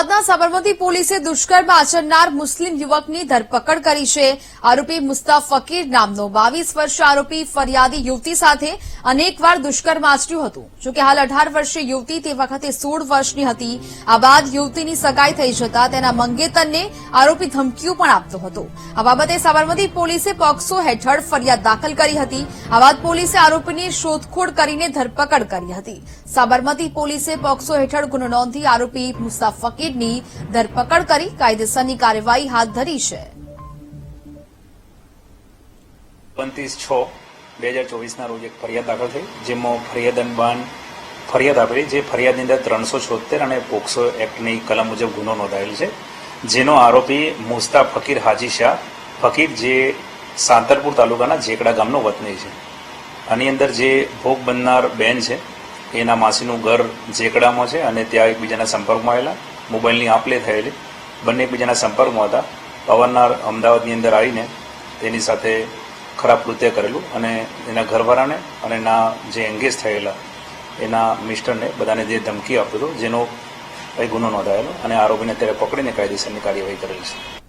અમદાવાદના સાબરમતી પોલીસે દુષ્કર્મ આચરનાર મુસ્લિમ યુવકની ધરપકડ કરી છે. આરોપી મુસ્તાફ ફકીર નામનો બાવીસ વર્ષીય આરોપી ફરિયાદી યુવતી સાથે અનેકવાર દુષ્કર્મ આચર્યું હતું. જોકે હાલ અઢાર વર્ષીય યુવતી તે વખતે સોળ વર્ષની હતી. આ બાદ યુવતીની સગાઈ થઈ જતા તેના મંગેતરને આરોપી ધમકીઓ પણ આપતો હતો. આ બાબતે સાબરમતી પોલીસે પોક્સો હેઠળ ફરિયાદ દાખલ કરી હતી. આ બાદ પોલીસે આરોપીની શોધખોળ કરીને ધરપકડ કરી હતી. સાબરમતી પોલીસે પોક્સો હેઠળ ગુનો નોંધી આરોપી મુસ્તાફ ફકીરની ધરપકડ કરી કાયદેસરની કાર્યવાહી હાથ ધરી છે. ઓગણત્રીસ છ બે હજાર ચોવીસના રોજ એક ફરિયાદ દાખલ થઈ, જેમાં ફરિયાદ અનબાન ફરિયાદ આપેલી, જે ફરિયાદની અંદર ત્રણસો છોતેર અને પોક્સો એક્ટની કલમ મુજબ ગુનો નોંધાયેલ છે. જેનો આરોપી મુસ્તાફ ફકીર હાજી શાહ, ફકીર જે સાંતરપુર તાલુકાના જેકડા ગામનો વતની છે. આની અંદર જે ભોગ બનનાર બેન છે, એના માસીનું ઘર જેકડામાં છે અને ત્યાં એકબીજાના સંપર્કમાં આવેલા. મોબાઈલની આપલે થયેલી. બંને એકબીજાના સંપર્કમાં હતા. અવારનવાર અમદાવાદની અંદર આવીને તેની સાથે ખરાબ કૃત્ય કરેલું અને એના ઘરવાળાને અને એના જે એંગેજ થયેલા એના મિસ્ટરને બધાને જે ધમકી આપતો હતો, જેનો કંઈ ગુનો નોંધાયેલો અને આરોપીને અત્યારે પકડીને કાયદેસરની કાર્યવાહી કરેલી છે.